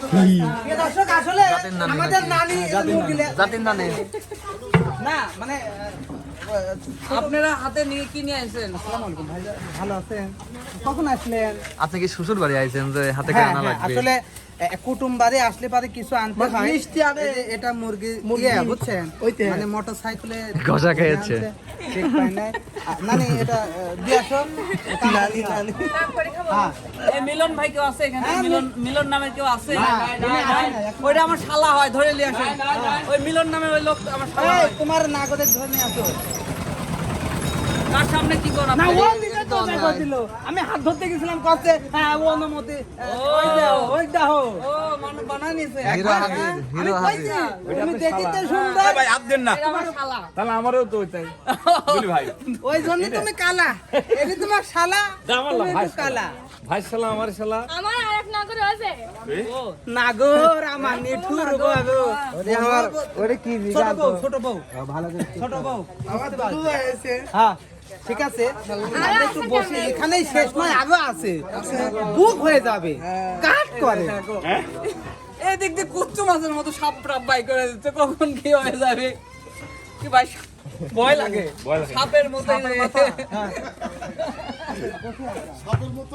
দর্শক আসলে আমাদের নানি জাতির নানি। না মানে আপনারা হাতে নিয়ে কি নিয়ে আসেন ভালো আছেন? কখন আসলেন? আপনি কি শ্বশুর বাড়ি আইছেন যে হাতে কেনা হ্যাঁ, লাগবে? আসলে এ, কুটুম আসলে পারে কিছু আনতে হয়। মিষ্টি আনে। এটা মুরগি মুরগি। ইয়ে, বুঝছেন? ওইতে। মানে মোটর সাইকেলে ঘষা খেয়েছে। ঠিক পাই নাই। আ, এটা আহ, দিয়ে আসো নানি নানি। হ্যাঁ। এই মিলন ভাই কেউ আছে এখানে? হ্যাঁ, মিলন মিলন নামের কেউ আছে? ওইটা আমার শালা হয় ধরে নিয়ে আসেন। ওই মিলন নামের ওই লোক আমার শালা তোমার নাগদের ধরে নিয়ে আসো। তার সামনে কি করা না আমি হাত ধরতে গেছিলাম কাছে হ্যাঁ ও অনুমতি ওই দাও ওই দাও। ও মানে বানায় হিরো হাজির হিরো হাজির তুমি দেখিতে সুন্দর। ভাই হাত দেন না। এটা আমার শালা। তাহলে আমারও তো ওইটাই। বলি ভাই? ওই জন্য তুমি কালা। এটি তোমার শালা আমার তুমি ভাই একটু কালা। ভাই শালা আমার শালা। আমার আরেক নাগর আছে। নাগর আমার নিঠুর বাবু। ওরে আমার ওরে কি ছোট বউ ছোট বউ। ভালো ছোট বউ। আমার দাদু হ্যাঁ। ঠিক আছে? একটু বসে এখানেই শেষ নয় আরও আছে। বুক হয়ে যাবে। কাট করে। এই দিক দিয়ে কুচ্চু মাছের মতো সাপ টাপ বাই করে দিচ্ছে কখন কি হয়ে যাবে? কি ভাই ভয় লাগে? সাপের মতো সাপের মতো